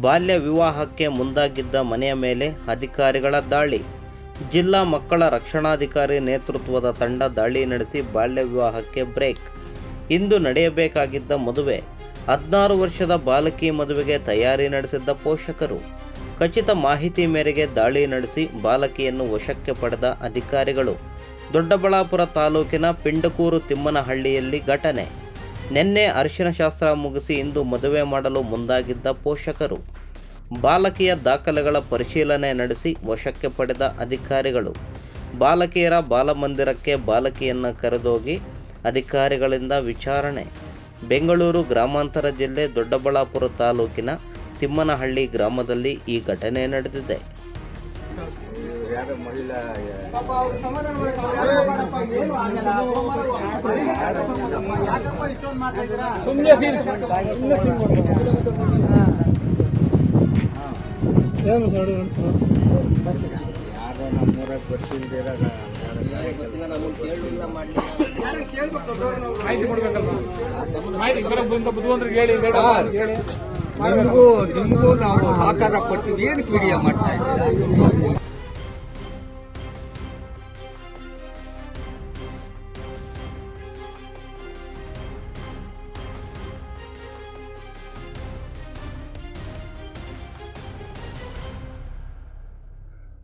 ಬಾಲ್ಯ ವಿವಾಹಕ್ಕೆ ಮುಂದಾಗಿದ್ದ ಮನೆಯ ಮೇಲೆ ಅಧಿಕಾರಿಗಳ ದಾಳಿ. ಜಿಲ್ಲಾ ಮಕ್ಕಳ ರಕ್ಷಣಾಧಿಕಾರಿ ನೇತೃತ್ವದ ತಂಡ ದಾಳಿ ನಡೆಸಿ ಬಾಲ್ಯ ವಿವಾಹಕ್ಕೆ ಬ್ರೇಕ್. ಇಂದು ನಡೆಯಬೇಕಾಗಿದ್ದ ಮದುವೆ. ಹದಿನಾರು ವರ್ಷದ ಬಾಲಕಿ ಮದುವೆಗೆ ತಯಾರಿ ನಡೆಸಿದ್ದ ಪೋಷಕರು. ಖಚಿತ ಮಾಹಿತಿ ಮೇರೆಗೆ ದಾಳಿ ನಡೆಸಿ ಬಾಲಕಿಯನ್ನು ವಶಕ್ಕೆ ಪಡೆದ ಅಧಿಕಾರಿಗಳು. ದೊಡ್ಡಬಳ್ಳಾಪುರ ತಾಲೂಕಿನ ಪಿಂಡಕೂರು ತಿಮ್ಮನಹಳ್ಳಿಯಲ್ಲಿ ಘಟನೆ. ನಿನ್ನೆ ಅರಿಶಿನ ಶಾಸ್ತ್ರ ಮುಗಿಸಿ ಇಂದು ಮದುವೆ ಮಾಡಲು ಮುಂದಾಗಿದ್ದ ಪೋಷಕರು. ಬಾಲಕಿಯ ದಾಖಲೆಗಳ ಪರಿಶೀಲನೆ ನಡೆಸಿ ವಶಕ್ಕೆ ಪಡೆದ ಅಧಿಕಾರಿಗಳು. ಬಾಲಕಿಯರ ಬಾಲಮಂದಿರಕ್ಕೆ ಬಾಲಕಿಯನ್ನು ಕರೆದೋಗಿ ಅಧಿಕಾರಿಗಳಿಂದ ವಿಚಾರಣೆ. ಬೆಂಗಳೂರು ಗ್ರಾಮಾಂತರ ಜಿಲ್ಲೆ ದೊಡ್ಡಬಳ್ಳಾಪುರ ತಾಲೂಕಿನ ತಿಮ್ಮನಹಳ್ಳಿ ಗ್ರಾಮದಲ್ಲಿ ಈ ಘಟನೆ ನಡೆದಿದೆ. ಯಾರು ಮಹಿಳಾ ಯಾರೋ ನಮ್ಮೂರಾಗ ನಿಮಗೂ ನಿಮಗೂ ನಾವು ಸಹಕಾರ ಕೊಡ್ತೀವಿ ಏನು ಪೀಡಿಯ ಮಾಡ್ತಾ ಇದ್ದೀರಾ?